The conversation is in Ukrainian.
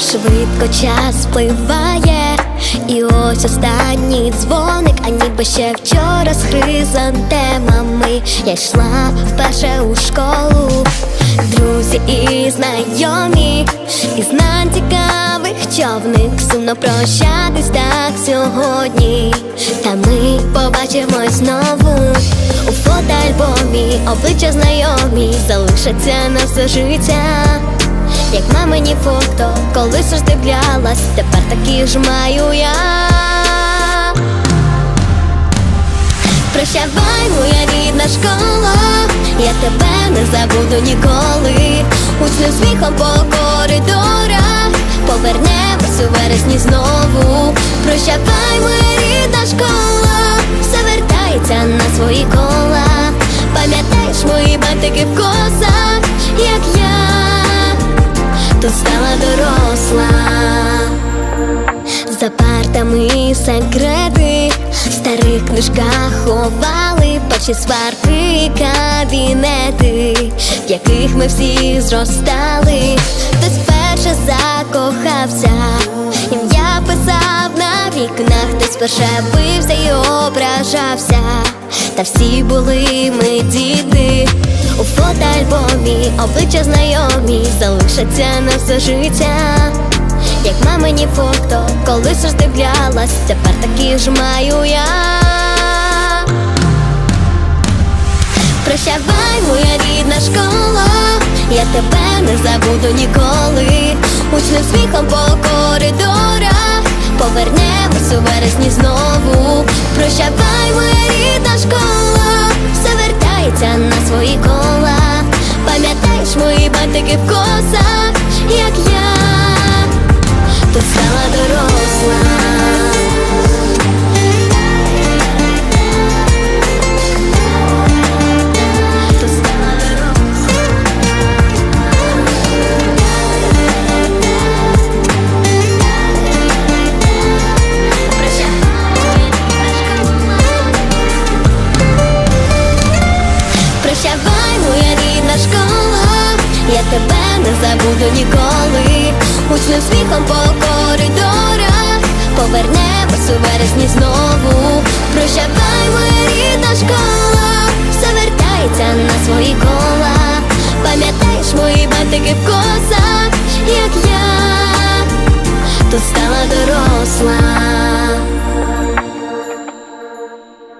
швидко час спливає, і ось останній дзвоник, а ніби ще вчора з хризантемами Я йшла вперше у школу, друзі і знайомі, і знань цікавих човник сумно прощатись так сьогодні. Та ми побачимось знову у фотоальбомі, обличчя знайомі залишаться на все життя. Мамині фото, колись роздивлялась, тепер такі ж маю я. Прощавай, моя рідна школа, я тебе не забуду ніколи. Учним сміхом по коридорах, повернемось у вересні знову. Прощавай, моя рідна школа, все вертається на свої кола. Пам'ятаєш мої бантики в косах, За партами секрети в старих книжках ховали перші сварки, кабінети, в яких ми всі зростали. Хтось перше закохався, ім'я писав на вікнах, хтось перше бився і ображався. Та всі були ми діти у фотоальбомі, обличчя знайомі залишаться на все життя. Як мамині фото, колись роздивлялась, тепер такі ж маю я. Прощавай, моя рідна школа, я тебе не забуду ніколи. Учним сміхом по коридорах, повернемось у вересні знову. Прощавай, моя рідна школа, все вертається на свої кола. Пам'ятаєш мої бантики в косах, як я тебе не забуду ніколи. Учним сміхом по коридорах, повернемось у вересні знову. Прощавай, моя рідна школа, все вертається на свої кола. Пам'ятаєш мої бантики в косах, як я тут стала доросла.